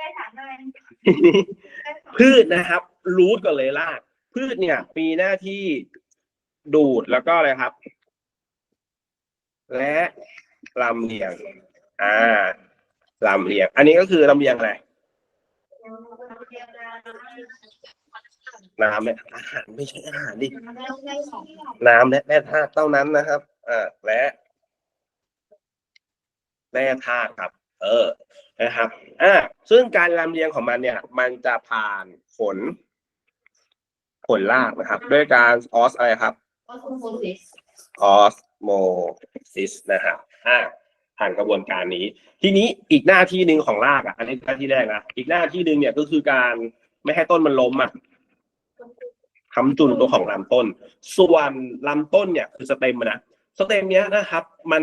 ได้ถามได้ทีนี้พืชนะครับรูทก่อนเลยราก พืชเนี่ย มีหน้าที่ดูดแล้วก็อะไรครับ และลำเลียง อ่าลำเลียง อันนี้ก็คือลำเลียงอะไรน้ำและอาหารไม่ใช่อาหารดิ น้ำและแร่ธาตุเท่านั้นนะครับอ่าและแร่ธาตุครับ เออ นะครับอ่าซึ่งการลำเลียงของมันเนี่ย มันจะผ่านขนขนลากนะครับ ด้วยการออสอะไรครับก็คือโมซิสออสโมซิสนะครับอ่าผ่านกระบวนการนี้ ทีนี้อีกหน้าที่หนึ่งของรากอะ อันนี้หน้าที่แรกนะอีกหน้าที่หนึ่งเนี่ยก็คือการไม่ให้ต้นมันล้มอะคำจุนตัวของลำต้น ส่วนลำต้นเนี่ยคือสเต็มอะนะสเต็มเนี้ยนะครับ มัน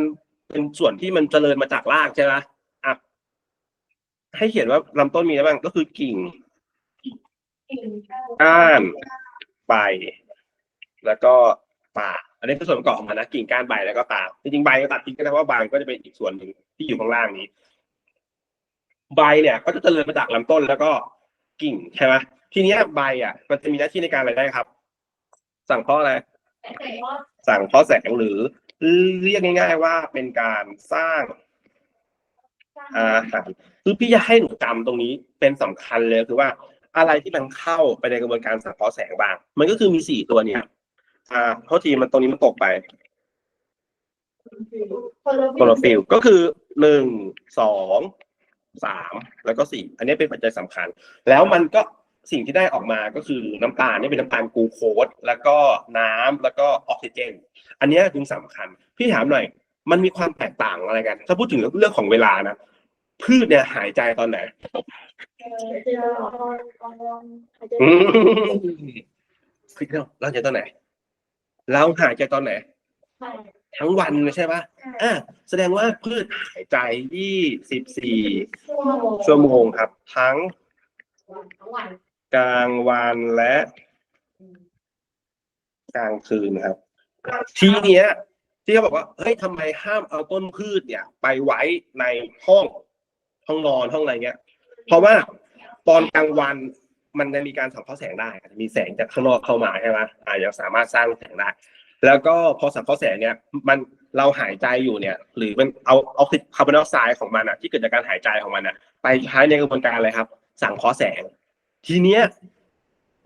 เป็นส่วนที่มันเจริญมาจากรากใช่ไหมอะ ให้เขียนว่าลำต้นมีอะไรบ้างก็คือกิ่ง ก้าน ใบ แล้วก็ตาอันนี้คือส่วนประกอบของมันนะกิ่งก้านใบแล้วก็ตาจริงๆใบก็ตัดทิ้งก็ได้เพราะว่าใบก็จะเป็นอีกส่วนหนึ่งที่อยู่ข้างล่างนี้ ใบเนี่ยก็จะเจริญมาจากลำต้นแล้วก็กิ่งใช่ไหมทีเนี้ยใบอะ มันจะมีหน้าที่ในการอะไรได้ครับ สั่งเพาะอะไรสั่งเพาะแสงหรือเรียกง่าย ๆ ว่าเป็นการสร้างอาหาร คือพี่จะให้หนูจำตรงนี้เป็นสำคัญเลยคือว่าอะไรที่มันเข้าไปในกระบวนการสังเคราะห์แสงบ้าง มันก็คือมีสี่ตัวเนี้ยอ่าโทษทีมันตรงนี้มันตกไปโคลอฟิลก็คือหนึ่งสองสามแล้วก็สี่อันนี้เป็นปัจจัยสำคัญ แล้วมันก็สิ่งที่ได้ออกมาก็คือน้ำตาลนี่เป็นน้ำตาลกลูโคสแล้วก็น้ำแล้วก็ออกซิเจน อันเนี้ยจึงสำคัญ พี่ถามหน่อย มันมีความแตกต่างอะไรกัน ถ้าพูดถึงเรื่องของเวลานะ พืชเนี่ยหายใจตอนไหนอืมพี่เราเราหายใจตอนไหน เราหายใจตอนไหน ทั้งวันเลยใช่ปะอะแสดงว่าพืชหายใจยี่สิบสี่ชั่วโมงครับ ทั้งทั้งวันกลางวันและ กลางคืนครับ ทีเนี้ย ที่เขาบอกว่าเฮ้ยทำไมห้ามเอาต้นพืชเนี่ย ไปไว้ในห้อง ห้องนอนห้องอะไรเงี้ย เพราะว่าตอนกลางวันมันจะมีการสังเคราะห์แสงได้อาจจะมีแสงจากข้างนอกเข้ามาใช่ไหมอ่ายังสามารถสร้างแสงได้ แล้วก็พอสังเคราะห์แสงเนี่ยมันเราหายใจอยู่เนี่ย หรือมันเอาออกซิคาร์บอนไดออกไซด์ของมันอะที่เกิดจากการหายใจของมันอะไปใช้ในกระบวนการอะไรครับ สังเคราะห์แสง ทีเนี้ย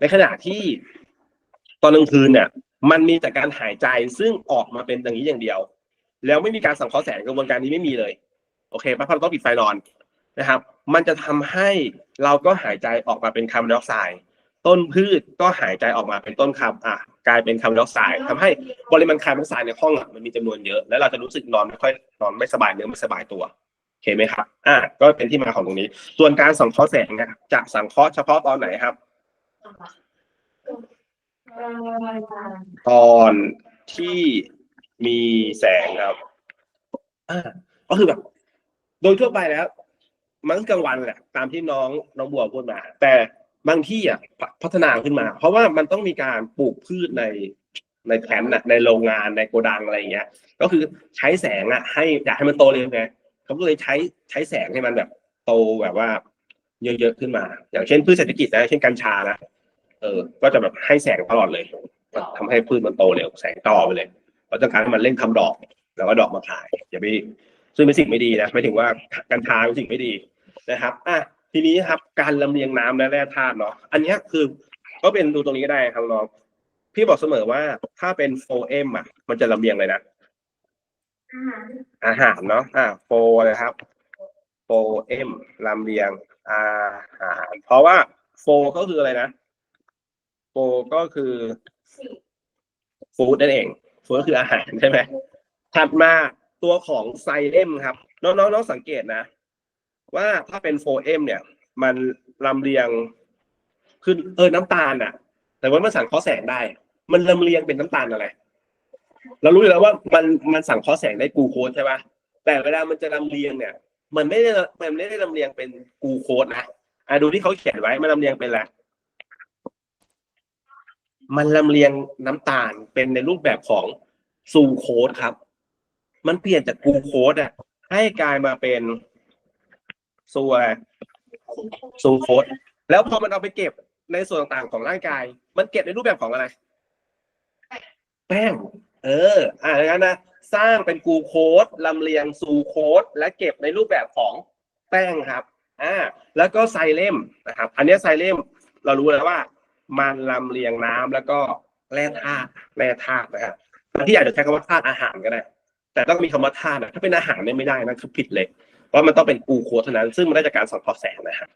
ในขณะที่ตอนกลางคืนเนี่ย มันมีแต่การหายใจซึ่งออกมาเป็นอย่างนี้อย่างเดียว แล้วไม่มีการสังเคราะห์แสงกระบวนการนี้ไม่มีเลย โอเคปะเพราะเราต้องปิดไฟนอน นะครับ มันจะทำให้เราก็หายใจออกมาเป็นคาร์บอนไดออกไซด์ต้นพืชก็หายใจออกมาเป็นต้นคาร์บอะกลายเป็นคาร์บอนไดออกไซด์ทำให้ปริมาณคาร์บอนไดออกไซด์ในห้องอะมันมีจำนวนเยอะ แล้วเราจะรู้สึกนอนไม่ค่อยนอนไม่สบายเนื้อไม่สบายตัวโอเคไหมครับอะก็เป็นที่มาของตรงนี้ ส่วนการสังเคราะห์แสงนะครับจะสังเคราะห์เฉพาะตอนไหนครับ ตอนที่มีแสงครับอ่าก็คือแบบ โดยทั่วไปแล้ว มันก็กลางวันแหละตามที่น้องน้องบัวพูดมา แต่บางที่อะพัฒนาขึ้นมา เพราะว่ามันต้องมีการปลูกพืชในในแคมป์น่ะในโรงงานในโกดังอะไรอย่างเงี้ย ก็คือใช้แสงอะ ให้อยากให้มันโตเร็วไงเขาก็เลยใช้ใช้แสงให้มันแบบโตแบบว่า เยอะๆขึ้นมา อย่างเช่นพืชเศรษฐกิจนะ เช่นกัญชานะเออ ก็จะแบบให้แสงตลอดเลยทำให้พืชมันโตเร็วแสงต่อไปเลยเราต้องการให้มันเร่งทำดอก แล้วก็ดอกมาขายอย่าไปซึ่งเป็นสิ่งไม่ดีนะไม่ถึงว่าการทาเป็นสิ่งไม่ดี นะครับอะทีนี้ครับการลำเลียงน้ำและแร่ธาตุเนาะอันเนี้ยคือก็เป็นดูตรงนี้ก็ได้ครับน้องพี่บอกเสมอว่าถ้าเป็น 4M อะ มันจะลำเลียงเลยนะอาหารเนาะอ่าโฟเลยครับโฟเอ็มลำเลียงอาหาร เพราะว่าโฟก็คืออะไรนะโฟก็คือฟู้ดนั่นเองฟู้ดก็คืออาหารใช่ไหมถัดมาตัวของไซเลมครับ น้องๆน้องสังเกตนะ ว่าถ้าเป็นโฟเอ็มเนี่ย มันลำเลียงคือเออน้ำตาลอะแต่ว่ามันสั่งเคราะแสงได้ มันลำเลียงเป็นน้ำตาลอะไร เรารู้อยู่แล้วว่ามันมันสั่งเคราะแสงได้กูโคสใช่ปะแต่เวลามันจะลำเลียงเนี่ย มันไม่ได้มันไม่ได้ลำเลียงเป็นกูโคสนะอะดูที่เขาเขียนไว้มันลำเลียงเป็นอะไรมันลำเลียงน้ำตาลเป็นในรูปแบบของซูโคสครับ มันเปลี่ยนจากกูโคสอะให้กลายมาเป็น ซัวโคซูโคสแล้วพอมันเอาไปเก็บในส่วนต่างๆของร่างกาย มันเก็บในรูปแบบของอะไร แป้ง เออ อ่าดังนั้นนะสร้างเป็นกูโคสลำเลียงซูโคสและเก็บในรูปแบบของแป้งครับอ่าแล้วก็ไซเลมนะครับ อันนี้ไซเลมเรารู้แล้วว่า มันลำเลียงน้ำแล้วก็แร่ธาตุแร่ธาตุนะครับางที่อาจจะใช้คำว่าธาตุอาหารก็ได้ แต่ต้องมีคำว่าธาตุนะถ้าเป็นอาหารเนี่ยไม่ได้นะคือผิดเลย เพรามันต้องเป็นกูโคสเท่านั้น ซึ่งมันได้จากการสังเคราะห์แสงนะครับ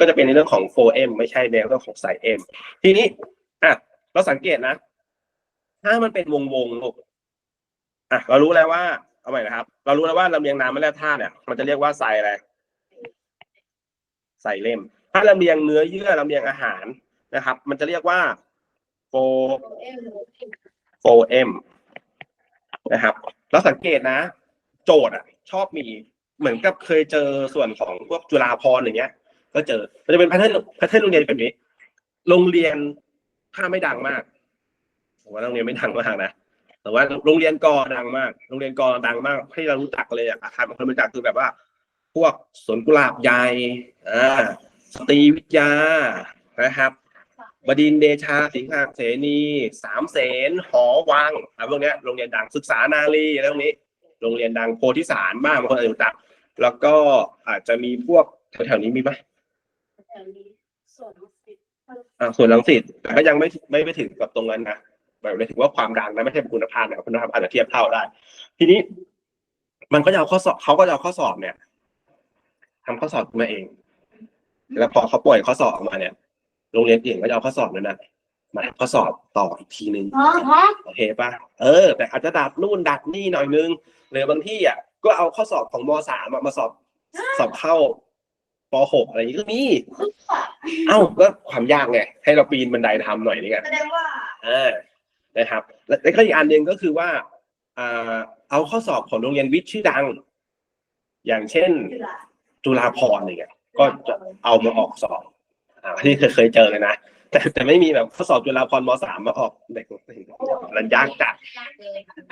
ก็จะเป็นในเรื่องของ 4M ไม่ใช่ในเรื่องของไซเอ็มทีนี้อะเราสังเกตนะ ถ้ามันเป็นวงวงลูกอะเรารู้แล้วว่าเอาใหม่นะครับ เรารู้แล้วว่าลำเลียงน้ำไม่แร่ธาตุเนี่ยมันจะเรียกว่าไซอะไรไซเลมถ้าลำเลียงเนื้อเยื่อลำเลียงอาหารนะครับ มันจะเรียกว่าโฟ 4M นะครับ แล้วสังเกตนะ โจทย์อะ ชอบมี เหมือนกับเคยเจอส่วนของพวกจุฬาภรณ์อย่างเงี้ย ก็เจอมันจะเป็นแพทเทิร์นแพทเทิร์นโรงเรียนแบบนี้ โรงเรียนถ้าไม่ดังมากผมว่าโรงเรียนไม่ดังมากนะแต่ว่าโรงเรียนกอดังมาก โรงเรียนกอดังมาก ให้เรารู้จักเลยอะอาคารบางคนรู้จักคือแบบว่า พวกสวนกุหลาบใหญ่อ่าสตรีวิทยานะครับบดินเดชาสิงหาเสนีสามเสนหอวังอะไรพวกเนี้ยโรงเรียนดังศึกษานารีอะไรพวกนี้ โรงเรียนดังโพธิสารบ้างบางคนอาจจะรู้จัก แล้วก็อาจจะมีพวกแถวๆนี้มีไหมส่วนสิบอ่าส่วนลังสิตแต่ก็ยังไม่ไม่ไปถึงกับตรงนั้นนะแบบไม่ถึงว่าความดังนะไม่ใช่คุณภาพนะครับคุณภาพอาจจะเทียบเท่าได้ ทีนี้ มันก็จะเอาข้อสอบเขาก็จะเอาข้อสอบเนี่ยทำข้อสอบขึ้นมาเอง แล้วพอเขาปล่อยข้อสอบออกมาเนี่ยโรงเรียนอื่นก็จะเอาข้อสอบนั้นนะมาทำข้อสอบต่ออีกทีนึงฮะฮะโอเคป่ะเออ แต่อาจจะดัดนู่นดัดนี่หน่อยนึงหรือบางที่อะ ก็เอาข้อสอบของมสามอะมาสอบสอบเข้าปหกอะไรอย่างนี้ก็มีเอ้าก็ความยากไงให้เราปีนบันไดทำหน่อยนี่ไงแสดงว่าอ่านะครับและแล้วก็อีกอันหนึ่งก็คือว่าอ่าเอาข้อสอบของโรงเรียนวิทย์ชื่อดัง อย่างเช่นจุฬาภรณ์อะไรเงี้ยก็จะเอามาออกสอบอ่าที่เคยเคยเจอเลยนะ แต่แต่ไม่มีแบบข้อสอบจุฬาภรณ์มสามมาออกเด็กมันยากจัด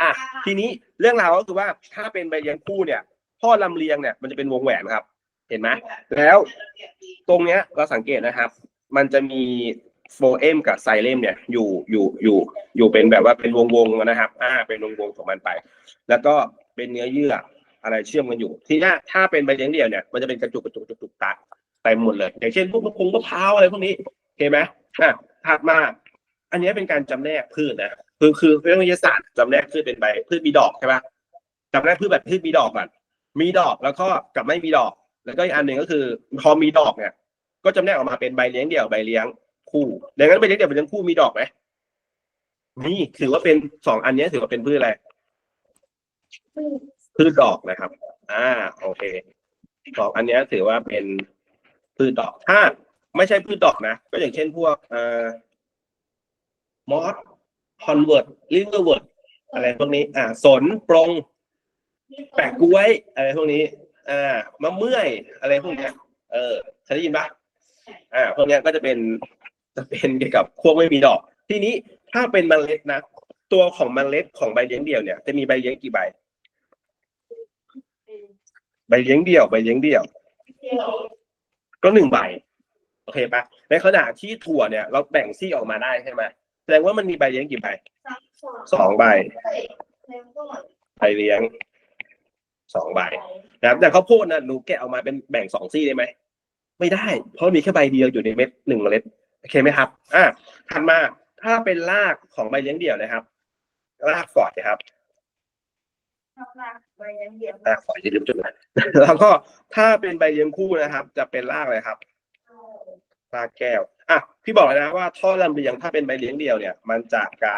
อะทีนี้เรื่องราวก็คือว่าถ้าเป็นใบเลี้ยงคู่เนี่ยพ่อลำเลียงเนี่ยมันจะเป็นวงแหวนครับ เห็นไหมแล้วตรงเนี้ยเราสังเกตนะครับ มันจะมีโฟเอมกับไซเลมเนี่ยอยู่อยู่อยู่อยู่เป็นแบบว่าเป็นวงวงนะครับ อ่า เป็นวงวงของมันไป แล้วก็เป็นเนื้อเยื่ออะไรเชื่อมกันอยู่ ทีนี้ถ้าเป็นใบเลี้ยงเดี่ยวเนี่ยมันจะเป็นกระจุกกระจุกกระจุกตัดเต็มหมดเลย อย่างเช่นพวกมะพร้าวมะพร้าวอะไรพวกนี้ เห็นไหมอะถัดมา อันนี้เป็นการจำแนกพืชนะคือคือเรื่องวิทยาศาสตร์จำแนกพืชเป็นใบพืชมีดอกใช่ปะจำแนกพืชแบบพืชมีดอกก่อนมีดอกแล้วก็กับไม่มีดอก แล้วก็อีกอันหนึ่งก็คือพอมีดอกเนี่ย ก็จำแนกออกมาเป็นใบเลี้ยงเดี่ยวใบเลี้ยงคู่ดังนั้นใบเลี้ยงเดี่ยวใบเลี้ยงคู่มีดอกไหมมีถือว่าเป็นสองอันนี้ถือว่าเป็นพืชอะไรพืชดอกนะครับ อ่า โอเคดอกอันนี้ถือว่าเป็นพืชดอกถ้า ไม่ใช่พืชดอกนะ ก็อย่างเช่นพวกเอ่อมอสคอนเวิร์ตลิเวอร์เวิร์ตอะไรพวกนี้ อ่า สนปรง แปะกล้วย อะไรพวกนี้ อ่ามะเมื่อย อะไรพวกเนี้ยเออเคยได้ยินปะอ่า พวกเนี้ยก็จะเป็น จะเป็นเกี่ยวกับพวกไม่มีดอก ทีนี้ถ้าเป็นมเมล็ดนะ ตัวของมเมล็ดของใบเลี้ยงเดี่ยวเนี่ย จะมีใบเลี้ยงกี่ใบ ใบเลี้ยงเดี่ยว ใบเลี้ยงเดี่ยว ก็หนึ่งใบ โอเคปะในขณะที่ถั่วเนี่ยเราแบ่งซี่ออกมาได้ใช่ไหมแสดงว่ามันมีใบเลี้ยงกี่ใบสองใบใบเลี้ยงสองใบนะครับแต่ข้าวโพดนะหนูแกะออกมาเป็นแบ่งสองซี่ได้ไหมไม่ได้ เพราะมีแค่ใบเดียวอยู่ในเม็ดหนึ่งเมล็ดโอเคไหมครับอ่าถัดมาถ้าเป็นรากของใบเลี้ยงเดี่ยวนะครับรากฝอยนะครับรากฝอยจะลืมจุดนะแล้วก็ถ้าเป็นใบเลี้ยงคู่นะครับ จะเป็นรากอะไรครับ รากแก้วอะพี่บอกเลยนะว่าท่อลำเลียงถ้าเป็นใบเลี้ยงเดียวเนี่ย มันจะกระ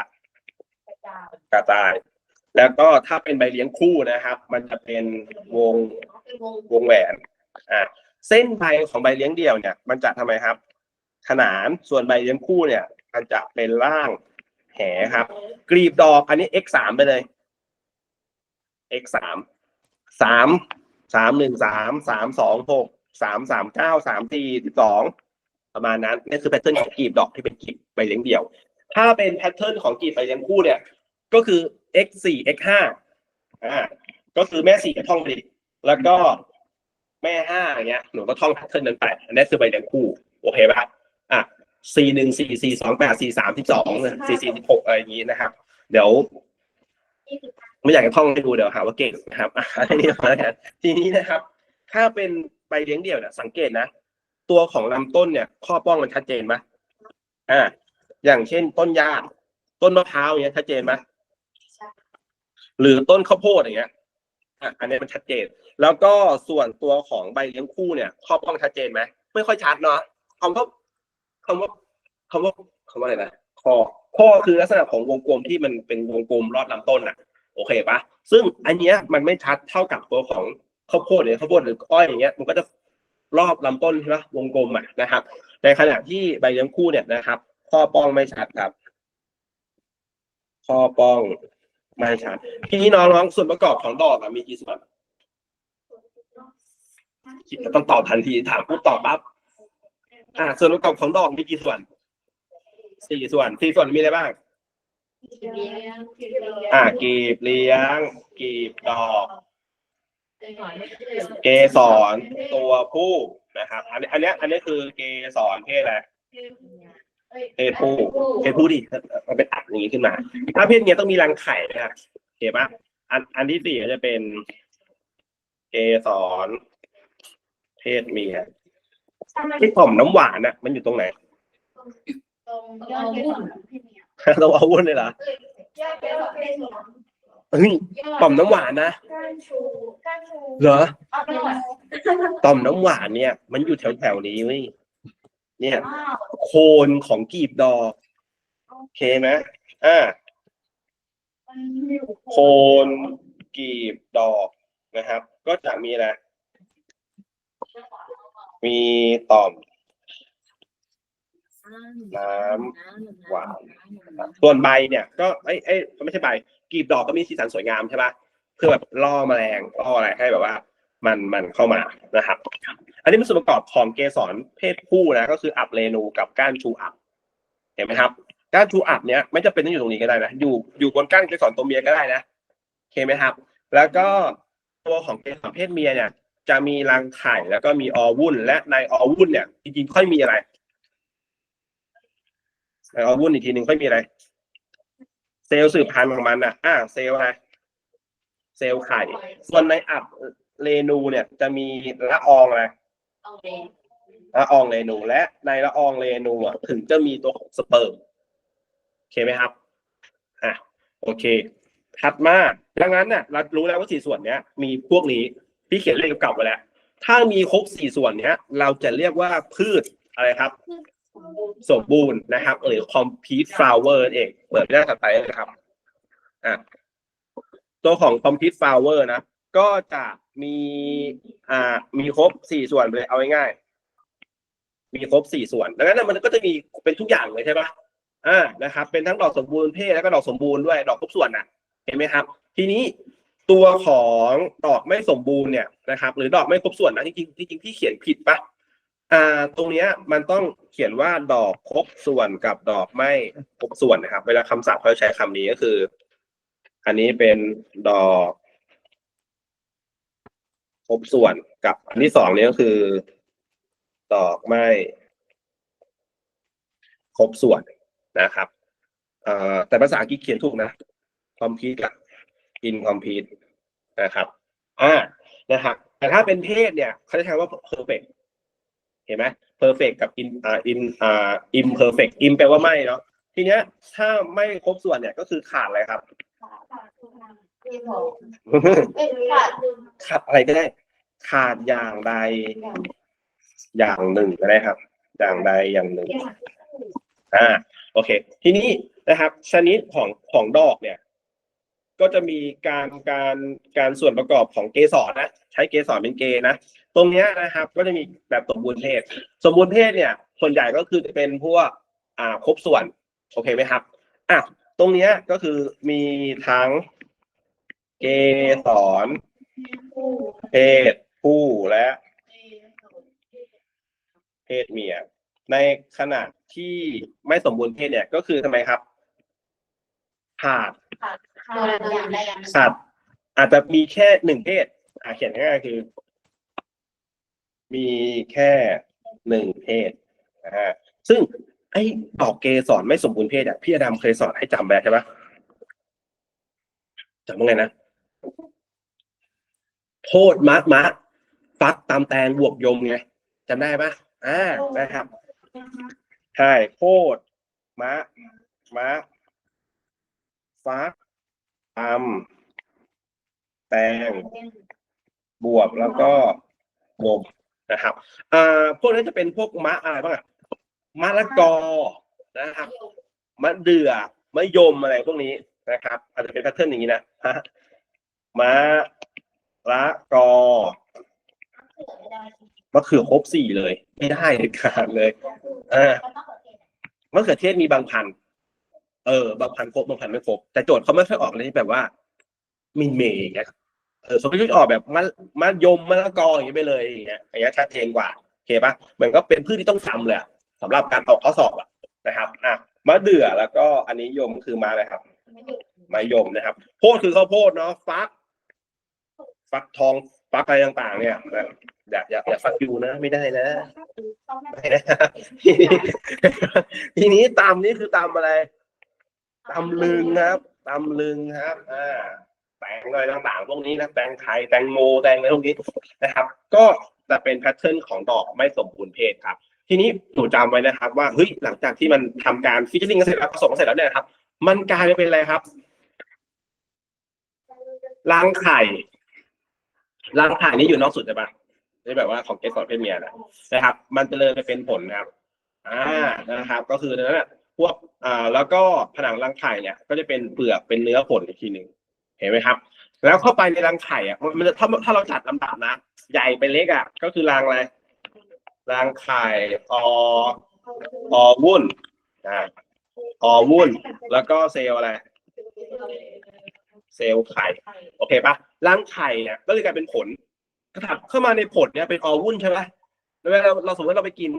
กระจาย แล้วก็ถ้าเป็นใบเลี้ยงคู่นะครับ มันจะเป็นวงวงแหวนอะเส้นใบของใบเลี้ยงเดียวเนี่ย มันจะทำไมครับ ขนานส่วนใบเลี้ยงคู่เนี่ย มันจะเป็นร่างแหครับกลีบดอกอันนี้ x สามไปเลย x สามสามสามหนึ่งสามสามสองหกสามสามเก้าสามสี่สิบสอง ประมาณนั้นนี่คือแพทเทิร์นของกลีบดอกที่เป็นกลีบใบเลี้ยงเดี่ยว ถ้าเป็นแพทเทิร์นของกลีบใบเลี้ยงคู่เนี่ย ก็คือ x สี่ x ห้าอ่าก็คือแม่สี่กับท่องผลิตแล้วก็แม่ห้าอย่างเงี้ยหนูก็ท่องแพทเทิร์นนั้นไปอันนี้คือใบเลี้ยงคู่โอเคป่ะอะสี่หนึ่งสี่สี่สองแปดสี่สามสิบสองสี่สี่สิบหกอะไรอย่างงี้นะครับ เดี๋ยวไม่อยากจะท่องให้ดูเดี๋ยวหาว่าเก่งนะครับอะอันนี้มาแล้วกันทีนี้นะครับ ถ้าเป็นใบเลี้ยงเดี่ยวเนี่ยสังเกตนะ ตัวของลำต้นเนี่ย ข้อป้องมันชัดเจนไหมอ่า อย่างเช่นต้นหญ้าต้นมะพร้าวอย่างเงี้ยชัดเจนไหมหรือต้นข้าวโพดอย่างเงี้ยอะอันนี้มันชัดเจน แล้วก็ส่วนตัวของใบเลี้ยงคู่เนี่ยข้อป้องชัดเจนไหมไม่ค่อยชัดเนาะคำว่าคำว่าคำว่าคำว่าอะไรนะข้อข้อคือลักษณะของวงกลมที่มันเป็นวงกลมรอบลำต้นน่ะ โอเคปะซึ่งอันเนี้ยมันไม่ชัดเท่ากับตัวของข้าวโพดหรือข้าวโพดหรืออ้อยอย่างเงี้ย มันก็จะ รอบลำต้นใช่ไหมวงกลมอะนะครับ ในขณะที่ใบเลี้ยงคู่เนี่ยนะครับ ข้อป้องไม่ชัดครับ ข้อป้องไม่ชัดทีนี้น้องๆส่วนประกอบของดอกอะมีกี่ส่วนต้องตอบทันทีถามปุ๊บตอบปั๊บอ่า ส่วนประกอบของดอกมีกี่ส่วนสี่ส่วนสี่ส่วนมีอะไรบ้างเลี้ยงอ่ากีบเลี้ยง กีบดอก เกสรตัวผู้นะครับ อันนี้อันเนี้ยอันนี้คือเกสรเพศอะไรเพศผู้เพศผู้ดิมันเป็นอัดอย่างนี้ขึ้นมา ถ้าเพศเนี้ยต้องมีรังไข่นะครับโอเคปะอันอันที่สี่ก็จะเป็นเกสรเพศเมียที่ต่อมน้ำหวานน่ะ มันอยู่ตรงไหนตรงยอดเกสรเพศเมียเราเอาวุ่นเลยเหรอยอดเกสรเพศเมีย เฮ้ยต่อมน้ำหวานนะก้านชูก้านชูเหรอเอาไปหน่อยต่อมน้ำหวานเนี่ย มันอยู่แถวแถวๆนี้เว้ยเนี่ยอ้าวโคนของกีบดอกโอเคไหมอ่ามันอยู่โคนกีบดอกนะครับ ก็จะมีอะไรมีต่อมน้ำหวานนะครับส่วนใบเนี่ย ก็ไอ้ไอ้ยไม่ใช่ใบ กีบดอกก็มีสีสันสวยงามใช่ปะเพื่อแบบล่อแมลงล่ออะไรให้แบบว่า มันมันเข้ามานะครับ อันนี้เป็นส่วนประกอบของเกสรเพศผู้นะ ก็คืออับเรนูกับก้านชูอับ เห็นไหมครับ ก้านชูอับเนี้ยไม่จำเป็นต้องอยู่ตรงนี้ก็ได้นะอยู่อยู่บนก้านเกสรตัวเมียก็ได้นะโอเคไหมครับ แล้วก็ตัวของเกสรเพศเมียเนี่ย จะมีรังไข่แล้วก็มีออวุ่น และในออวุ่นเนี่ยจริงๆค่อยมีอะไรในออวุ่นอีกทีหนึ่งค่อยมีอะไร เซลล์สืบพันธุ์ของมันอะ อ่า เซลล์อะไรเซลล์ไข่ ส่วนในอับเรนูเนี่ย จะมีละอองอะไรเลยละอองเรนู และในละอองเรนูอะถึงจะมีตัวของสเปิร์มโอเคไหมครับอะโอเคถัดมาดังนั้นเนี่ยเรารู้แล้วว่าสี่ส่วนเนี้ย มีพวกนี้พี่เขียนเลขเก่าไปแล้ว ถ้ามีครบสี่ส่วนเนี้ย เราจะเรียกว่าพืชอะไรครับ สมบูรณ์นะครับ หรือ complete flower นั่นเองเปิดหน้าถัดไปเลยครับอะตัวของ complete flower นะ ก็จะมีอ่ามีครบสี่ส่วนเลยเอาง่ายๆมีครบสี่ส่วน ดังนั้นนะมันก็จะมีเป็นทุกอย่างเลยใช่ปะอ่านะครับ เป็นทั้งดอกสมบูรณ์เพศแล้วก็ดอกสมบูรณ์ด้วยดอกครบส่วนนะเห็นไหมครับ ทีนี้ตัวของดอกไม่สมบูรณ์เนี่ยนะครับ หรือดอกไม่ครบส่วนนะจริงๆจริงๆพี่เขียนผิดปะ อ่าตรงเนี้ยมันต้องเขียนว่าดอกครบส่วนกับดอกไม่ครบส่วนนะครับ เวลาคำศัพท์เขาใช้คำนี้ก็คือ อันนี้เป็นดอกครบส่วนกับ อันที่สองนี้ก็คือ ดอกไม่ครบส่วนนะครับเอ่อแต่ภาษาอังกฤษเขียนถูกนะ complete กับ incomplete นะครับ อ่านะครับ แต่ถ้าเป็นเพศเนี่ยเขาจะใช้ว่า perfect ห็นไหม perfect กับ in อ่า in อ่า imperfect im แปลว่าไม่เนาะทีเนี้ยถ้าไม่ครบส่วนเนี่ยก็คือขาดอะไรครับขาขาดเอ้ยขาดขาดอะไรก็ได้ ขาดอย่างใด อย่างหนึ่งก็ได้ครับ อย่างใดอย่างหนึ่งอ่าโอเค ทีนี้นะครับ ชนิดของของดอกเนี่ย ก็จะมีการการการส่วนประกอบของเกสรนะ ใช้เกสรเป็นเกนะ ตรงเนี้ยนะครับ ก็จะมีแบบสมบูรณ์เพศ สมบูรณ์เพศเนี่ย ส่วนใหญ่ก็คือจะเป็นพวกอ่าครบส่วน โอเคไหมครับอะตรงเนี้ยก็คือมีทั้งเกสรเพศผู้และเพศเมีย ในขณะที่ไม่สมบูรณ์เพศเนี่ยก็คือทำไมครับขาดขาดอย่างใดอย่างหนึ่งขาดอาจจะมีแค่หนึ่งเพศอ่าเขียนง่ายๆคือ มีแค่หนึ่งเพศนะฮะซึ่งไอ้ดอกเกสรไม่สมบูรณ์เพศอะพี่อดัมเคยสอนให้จำไปใช่ปะจำว่าไงนะโทษมะมะฟักตามแตงบวกยมไงจำได้ปะอ่านะครับใช่โคตรมะมะฟักตำแตงบวกแล้วก็ยม นะครับอ่าพวกนี้จะเป็นพวกมะอะไรบ้างอะมะละกอนะครับมะเดื่อมะยมอะไรพวกนี้นะครับ อาจจะเป็นแพทเทิร์นอย่างนี้นะมะละกอมะเขือครบสี่เลย ไม่ได้เลยขาดเลยอ่ามะเขือเทศมีบางพันธุ์เออบางพันธุ์ครบบางพันธุ์ไม่ครบแต่โจทย์เขาไม่ค่อยออกเลยที่แบบว่ามินเมย์อย่างเงี้ย ออเขาก็จะออกแบบมะมะยมมะละกออย่างเงี้ยไปเลยอย่างเงี้ยอย่างเงี้ยชัดเจนกว่าโอเคปะเหมือนก็เป็นพืชที่ต้องทำเลยอะสำหรับการออกข้อสอบอะนะครับอะมะเดื่อแล้วก็อันนี้ยมคือมาอะไรครับมะยมนะครับ โพดคือข้าวโพดเนาะฟัก ฟักทองฟักอะไรต่างๆ เนี่ยอย่าอย่าอย่าฟักยูนะ ไม่ได้นะไม่ได้นะทีนี้ทีนี้ตำนี่คือตำอะไรตำลึงครับตำลึงครับ อ่า แตงอะไรต่างๆ พวกนี้นะแตงไทยแตงโมแตงอะไรพวกนี้นะครับ ก็จะเป็นแพทเทิร์นของดอกไม่สมบูรณ์เพศครับ ทีนี้หนูจำไว้นะครับ ว่าเฮ้ยหลังจากที่มันทำการฟิชเชอร์ลิงเสร็จแล้วผสมเสร็จแล้วเนี่ยครับ มันกลายเป็นอะไรครับรังไข่รังไข่นี่อยู่นอกสุดใช่ปะนี่แบบว่าของเกสรเพศเมียนะนะครับ มันจะเลยไปเป็นผลนะครับ อ่านะครับ ก็คือนั้นนะพวกอ่าแล้วก็ผนังรังไข่เนี่ย ก็จะเป็นเปลือกเป็นเนื้อผลอีกทีหนึ่ง เห็นไหมครับ แล้วเข้าไปในรังไข่อะมันจะถ้าถ้าเราจัดลำดับนะใหญ่ไปเล็กอะ ก็คือรังอะไรรังไข่อออวุ่นอ่าออวุ่น แล้วก็เซลล์อะไรเซลล์ไข่ โอเคปะรังไข่เนี่ยก็เลยกลายเป็นผลกระถับเข้ามาในผลเนี่ยเป็นออวุ่นใช่ไหมแล้วเวลาเราเราสมมติเราไปกิน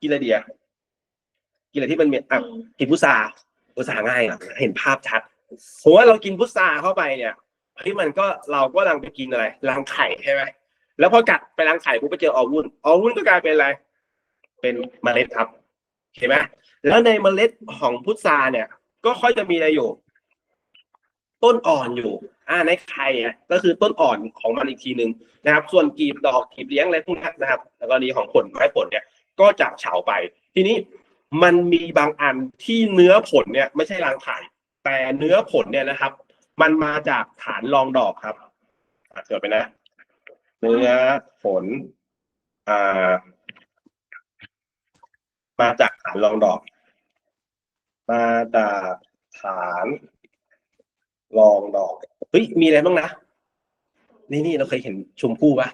กินอะไรเดียกินอะไรที่มันมีอะกินพุทราพุทราง่ายอะเห็นภาพชัด ผมว่าเรากินพุทราเข้าไปเนี่ยเฮ้ยมันก็เราก็ลังไปกินอะไรรังไข่ใช่ไหมแล้วพอกัดไปรังไข่ปุ๊บไปเจอออวุ่นออวุ่นก็กลายเป็นอะไร เป็นเมล็ดครับเห็นไหมแล้วในเมล็ดของพุทราเนี่ย ก็ค่อยจะมีอะไรอยู่ ต้นอ่อนอยู่ อ่าในไข่อะก็คือต้นอ่อนของมันอีกทีหนึ่งนะครับ ส่วนกลีบดอกกลีบเลี้ยงอะไรพวกนี้นะครับแล้วก็นี้ของผลไม้ผลเนี่ย ก็จะเฉาไป ทีนี้มันมีบางอันที่เนื้อผลเนี่ย ไม่ใช่รังไข่ แต่เนื้อผลเนี่ยนะครับ มันมาจากฐานรองดอกครับอะจดไปนะ เนื้อผลอ่ามาจากฐานรองดอก มาจากฐานรองดอกเฮ้ยมีอะไรบ้างนะนี่นี่เราเคยเห็นชมพู่ปะ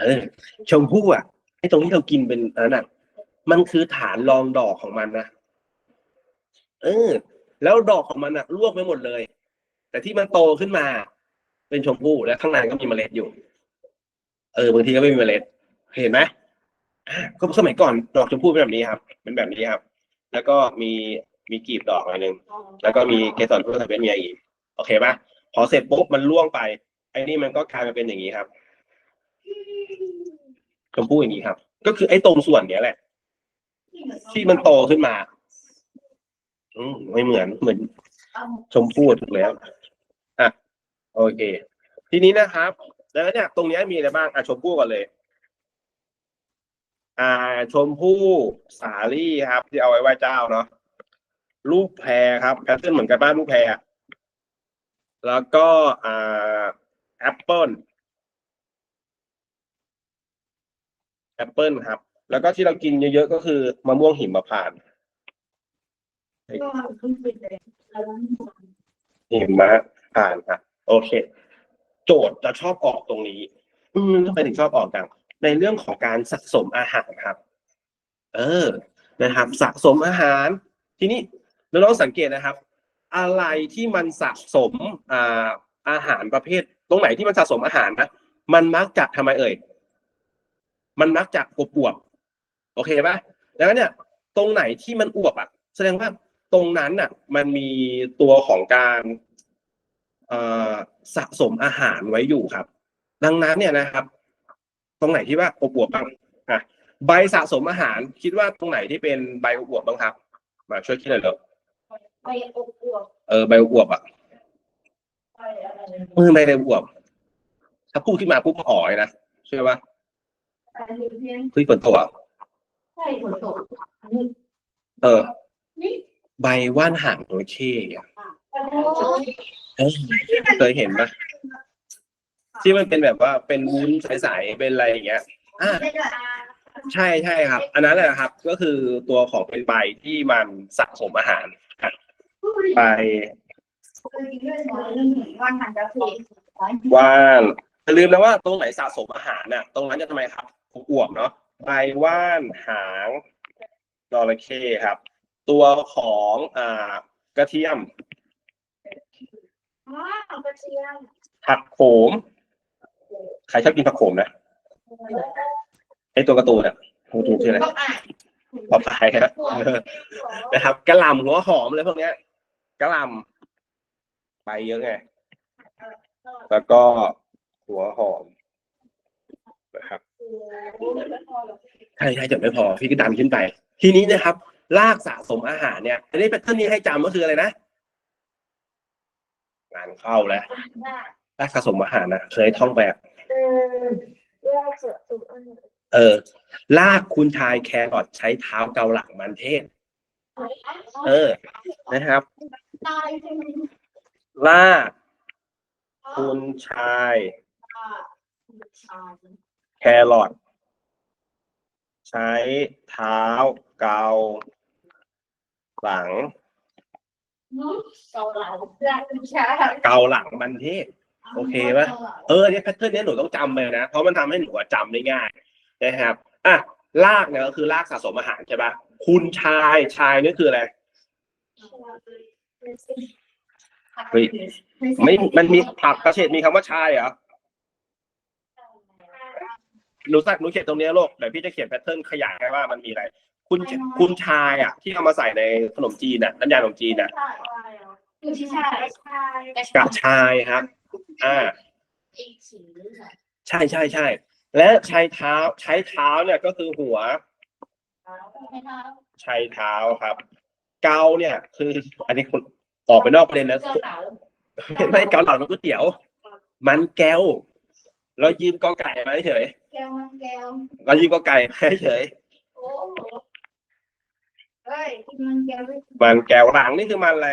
เออชมพู่อะไอ้ตรงที่เรากินเป็นอันนั้นมันคือฐานรองดอกของมันนะเออ แล้วดอกของมันอะลวกไปหมดเลย แต่ที่มันโตขึ้นมา เป็นชมพู่และข้างในก็มีเมล็ดอยู่ เออบางทีก็ไม่มีเมล็ด เห็นไหมก็สมัยก่อนดอกชมพู่เป็นแบบนี้ครับ เป็นแบบนี้ครับ แล้วก็มีมีกลีบดอกหน่อยหนึ่งแล้วก็มีเกสรพืชทางเป็นเมียอีกโอเคปะพอเสร็จปุ๊บมันล่วงไปไอ้นี่มันก็กลายมาเป็นอย่างนี้ครับชมพู่อย่างนี้ครับ ก็คือไอ้ตรงส่วนเนี้ยแหละ ที่มันโตขึ้นมา อืมไม่เหมือนเหมือน ชมพู่ถูกแล้วอะโอเค ทีนี้นะครับ แล้วเนี่ยตรงเนี้ยมีอะไรบ้างอะชมพู่ก่อนเลย อ่า ชมพู่สาลี่ครับ ที่เอาไว้ไหว้เจ้าเนาะรูปแพรครับแพทเทิร์นเหมือนกันบ้านรูปแพรแล้วก็อ่าแอปเปิลแอปเปิลครับ แล้วก็ที่เรากินเยอะๆก็คือมะม่วงหิมพานต์ หิมะผ่านอะโอเค โจทย์จะชอบออกตรงนี้ อืมทำไมถึงชอบออกจังในเรื่องของการสะสมอาหารครับ เออนะครับ สะสมอาหาร ทีนี้เราลองสังเกตนะครับ อะไรที่มันสะสมอ่าอาหารประเภท ตรงไหนที่มันสะสมอาหารนะมันมักจะทำไมเอ่ยมันมักจะอวบๆโอเคปะแล้วเนี่ย ตรงไหนที่มันอวบอะ แสดงว่า ตรงนั้นน่ะ มันมีตัวของการเอ่อสะสมอาหารไว้อยู่ครับ ดังนั้นเนี่ยนะครับ ตรงไหนที่ว่าอบอวบบ้างอะใบสะสมอาหาร คิดว่าตรงไหนที่เป็นใบอบอวบบ้างครับ มาช่วยคิดหน่อยเร็วไปอบอวบเออใบอบอวบอะไปอะไรเออใบอบอวบถ้าพูดขึ้นมาปุ๊บอ๋อยนะเชื่อป่ะไปเรียนเฮ้ยฝนตกอะใช่ฝนตกอันนี้เออนี่ ใบว่านหางตัวเข้อะโอ้เอ้ยเคยเห็นปะที่มันเป็นแบบว่าเป็นวุ้นใสๆเป็นอะไรอย่างเงี้ยอ่าไม่ได้ใช่ใช่ครับ อันนั้นแหละครับ ก็คือตัวของเป็นใบที่มันสะสมอาหารอะใบวันหันจะผิดว่านอย่าลืมนะว่าตรงไหนสะสมอาหารน่ะ ตรงนั้นจะทำไมครับอวบเนาะใบว่านหางจระเข้ครับ ตัวของอ่ากระเทียมอ๋อกระเทียมผักโขม ใครชอบกินผักโขมนะไอตัวการ์ตูนเนี่ยตัวการ์ตูนชื่ออะไรก็อ่านปอพายครับเออนะครับกระหล่ำหัวหอมอะไรพวกเนี้ยกระหล่ำไปเยอะไงแล้วก็หัวหอมนะครับใช่ใช่จดไม่พอพี่ก็ดันขึ้นไป ทีนี้นะครับ ลากสะสมอาหารเนี่ยอันนี้แพทเทิร์นนี้ให้จำก็คืออะไรนะ งานเข้าแล้วลากสะสมอาหารนะเคยท่องแบบเออเลือกเสือสุดอันเออลากคุณชายแครอทใช้เท้าเกาหลังมันเทศ เออ นะครับตายจริงลาก คุณชาย แครอทใช้เท้าเกา หลัง เกาเหลาเพื่อนชาเกาหลังมันเทศ โอเคปะ เออเนี่ยแพทเทิร์นเนี้ยหนูต้องจำไปนะ เพราะมันทำให้หนูอะจำได้ง่ายนะครับอะลากเนี่ยก็คือลากสะสมอาหารใช่ปะคุณชายชายนี่คืออะไร เฮ้ย ไม่ มันมีผักกระเฉดมีคำว่าชายเหรอ หนูสักหนูเขียนตรงเนี้ยโลกเดี๋ยวพี่จะเขียนแพทเทิร์นขยายให้ว่ามันมีอะไร คุณคุณชายอะ ที่เอามาใส่ในขนมจีนอะน้ำยาขนมจีนอะคือที่ชายชายกระชายครับ อ่าอีกสีใช่ใช่ใช่ และใช้เท้า ใช้เท้าเนี่ยก็คือหัวไม่เท่าใช้เท้าครับ เกาเนี่ย คือ อันนี้คุณออกไปนอกประเด็นแล้วเกาเหลาไม่เกาเหลามันก๋วยเตี๋ยว มันแก้วเรายืมกอไก่มาเฉยแก้วมันแก้วเรายืมกอไก่มาเฉยโอ้โหเฮ้ย มันแก้วมันแก้วหลังนี่คือมันอะไร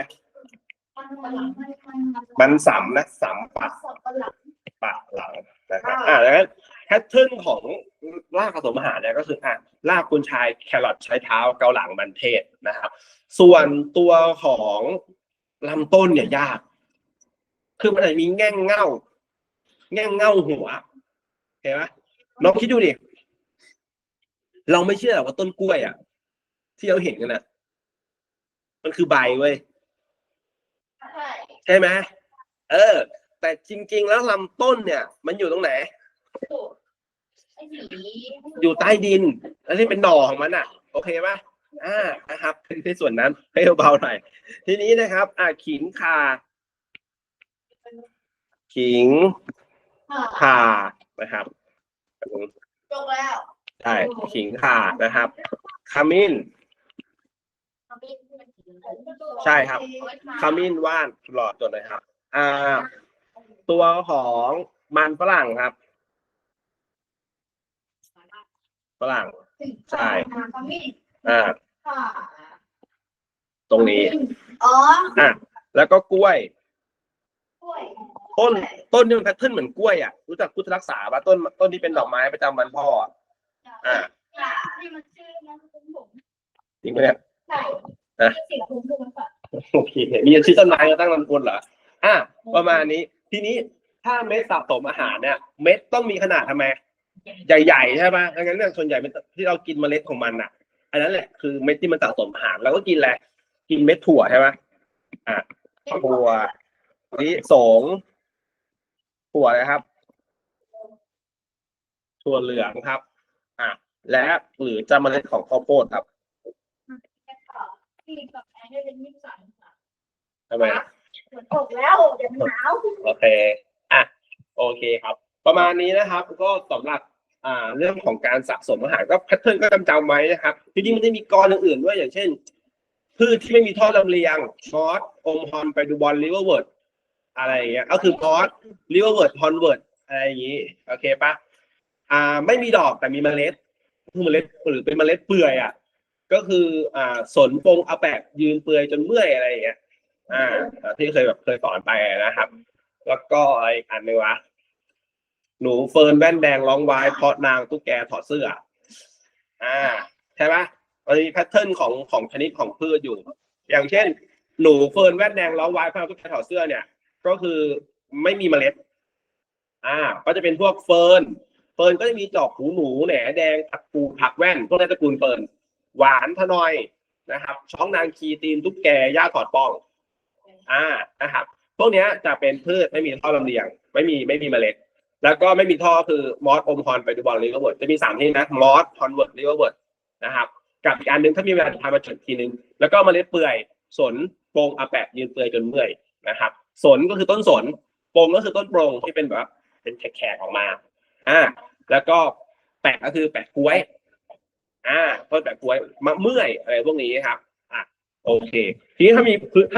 มันหลังมันมันมันสำนะสำปัดสับปะหลังปะหลังนะครับอ่าแล้วแพทเทิร์นของลากผสมอาหารเนี่ยก็คืออะลากคุณชายแครอทใช้เท้าเกาหลังมันเทศนะครับ ส่วนตัวของลำต้นเนี่ยยาก คือมันอาจจะมีแง่งเง่า แง่งเง่าหัวเห็นไหมลองคิดดูดิเราไม่เชื่อหรอกว่าต้นกล้วยอะ ที่เราเห็นกันนะมันคือใบเว้ยใช่ใช่ไหมเออ แต่จริง ๆ แล้วลำต้นเนี่ย มันอยู่ตรงไหนถูกไอ้สีอยู่ใต้ดินแล้วนี่เป็นหน่อของมันอะ โอเคป่ะอ่านะครับในส่วนนั้นให้เบาๆหน่อยทีนี้นะครับ อ่าขิงข่าขิงค่ะข่านะครับจบแล้วใช่ขิงข่านะครับขมิ้น ใช่ครับขมิ้นว่านหลอดตัวเลยครับ อ่า ตัวของมันฝรั่งครับฝรั่งใช่ขมิ้นอ่าค่ะตรงนี้อ๋ออะแล้วก็กล้วยกล้วยต้นต้นนี่มันแพทเทิร์นเหมือนกล้วยอะรู้จักพุทธรักษาป่ะต้นต้นที่เป็นดอกไม้ประจำวันพ่ออะอ่าค่ะที่มันชื่อมันคุ้มผมจริงไหมเนี่ย ใช่อะเคมคือมันแบบโอเคมีชื่อต้นไม้มาตั้งนามสกุลเหรออะประมาณนี้ ทีนี้ถ้าเม็ดสะสมอาหารเนี่ย เม็ดต้องมีขนาดทำไมใหญ่ๆใช่ป่ะดังนั้นเนี่ยส่วนใหญ่เป็นที่เรากินเมล็ดของมันอะ อันนั้นแหละคือเม็ดที่มันสะสมอาหารเราก็กินแหละกินเม็ดถั่วใช่ป่ะอะถั่วลิสงถั่วอะครับถั่วเหลืองครับ อะและหรือจะเมล็ดของข้าวโพดครับ ที่กับแอนได้เป็นยี่สิบสามค่ะทำไมฝนตกแล้วเดี๋ยวหนาวโอเคอะโอเคครับ ประมาณนี้นะครับ ก็สำหรับอ่าเรื่องของการสะสมอาหารก็แพทเทิร์นก็จำจำไว้นะครับจริงๆมันจะมีกรอื่นๆด้วยอย่างเช่นพืชที่ไม่มีท่อลำเลียงชอตอมฮอนไปดูบอลลิเวอร์เวิร์ดอะไรอย่างเงี้ยก็คือพอสลิเวอร์เวิร์ดฮอนเวิร์ดอะไรอย่างงี้โอเคปะอ่าไม่มีดอกแต่มีเมล็ดคือเมล็ดหรือเป็นเมล็ดเปื่อยอะ ก็คืออ่าสนปงเอาแปะยืนเปื่อยจนเมื่อยอะไรอย่างเงี้ยอ่าที่เคยแบบเคยสอนไปนะครับ แล้วก็อะไรอีกอันนึงวะหนูเฟิร์นแว่นแดงร้องไว้เพราะนางตุ๊กแกถอดเสื้อ อ่า ใช่ปะมันมีแพทเทิร์นของของชนิดของพืชอยู่ อย่างเช่น หนูเฟิร์นแว่นแดงร้องไว้เพราะนางตุ๊กแกถอดเสื้อเนี่ย ก็คือไม่มีเมล็ด อ่า ก็จะเป็นพวกเฟิร์น เฟิร์นก็จะมีจอกหูหนูแหนแดงผักกูผักแว่น พวกนั้ตระกูลเฟิร์น หวานทะนอยนะครับ ช้องนางคีตีนตุ๊กแกย่าถอดป้อง อ่านะครับ พวกนี้จะเป็นพืชไม่มีท่อลำเลียง ไม่มีไม่มีเมล็ด แล้วก็ไม่มีท่อคือมอสอมฮอนไปดูบอลลิเวอร์เวิร์ดจะมีสามที่นะมอสฮอนเวิร์ดลิเวอร์เวิร์ดนะครับ กับอีกอันหนึ่งถ้ามีเวลาจะพามาจดทีนึง แล้วก็เมล็ดเปื่อยสนโปรงอาแปะยืนเปื่อยจนเมื่อยนะครับสนก็คือต้นสนโปรงก็คือต้นโปรงที่เป็นแบบเป็นแขกๆออกมาอ่าแล้วก็แปะก็คือแปะกล้วย อ่าต้นแบบกล้วยมะเมื่อยอะไรพวกนี้ครับอะโอเค ทีนี้ถ้ามีถ้า